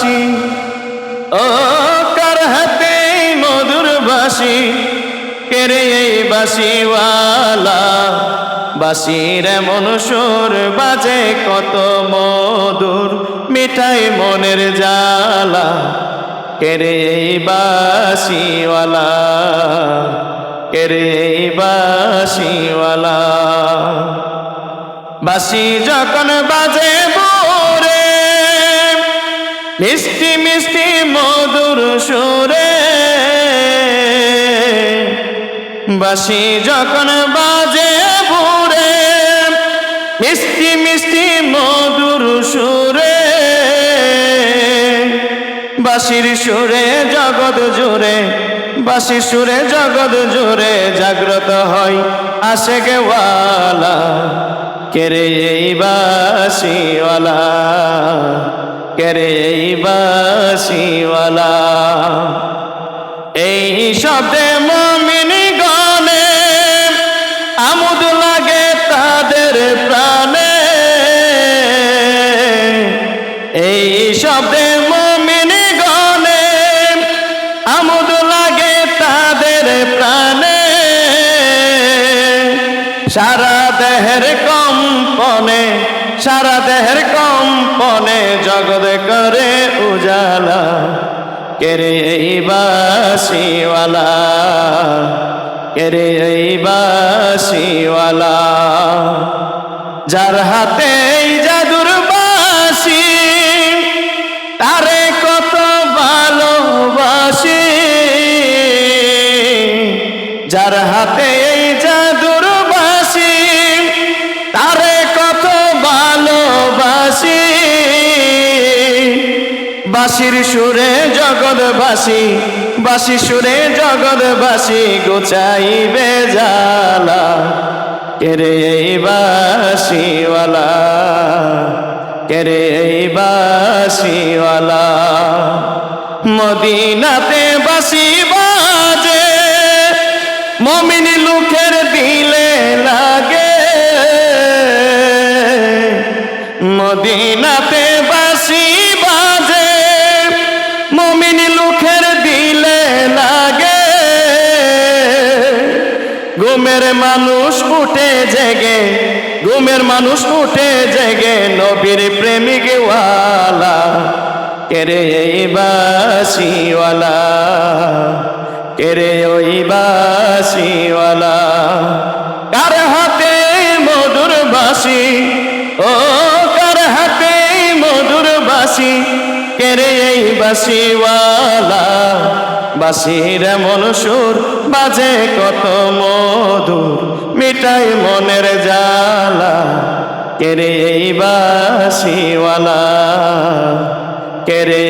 বাসি, ও কার হাতে মধুর বাসি, কেরে এই বাসিওয়ালা? বাসির এমন সুর বাজে কত মধুর, মিঠাই মনের জালা কেরে এই বাসিওয়ালা? কেরে এই বাসিওয়ালা? বাসি যখন বাজে মিষ্টি মিষ্টি মধুর সুরে। বাসি যখন বাজে ভোরে, মিষ্টি মিষ্টি মধুর সুরে। বাসির সুরে জগৎ জোরে বাসির সুরে জগৎ জোরে জাগ্রত হয় আসে গেওয়ালা কেরে এই বাসিওয়ালা কেরে এই বাসিওয়ালা। এই শব্দে মমিনি গনে আমোদ লাগে তাদের প্রাণে। এই শব্দে মমিনি গনে আমোদ লাগে তাদের প্রাণে। সারা দেহের কম্পনে সারা দেহের কম্পনে জগৎ করে উজালা। কেরে এই বাসিওয়ালা? কেরে এই বাসিওয়ালা? যার হাতে জাদুর বাসি, তারে কত ভালোবাসি। যার হাতে বাসির সুরে জগৎবাসী বাসি সুরে জগৎবাসী গোচাইবে জালা কেরে এই বাসিওয়ালা, কেরে এই বাসিওয়ালা। মদিনাতে বাসি বাজে, মমিনী লোকের দিলে লাগে ঘুমের মানুষ উঠে জেগে, ঘুমের মানুষ উঠে জেগে, নবীর প্রেমিক ওয়ালা কেরে বাসিওয়ালা, কেরে ওই বাসিওয়ালা। কার হাতে মধুর বাসি ও কার হাতে মধুর বাসি কেরে এই বাসিওয়ালা বাসির এমন সুর বাজে কত মধুর মিটাই মনের জালা কেরে এই বাসিওয়ালা? কেরে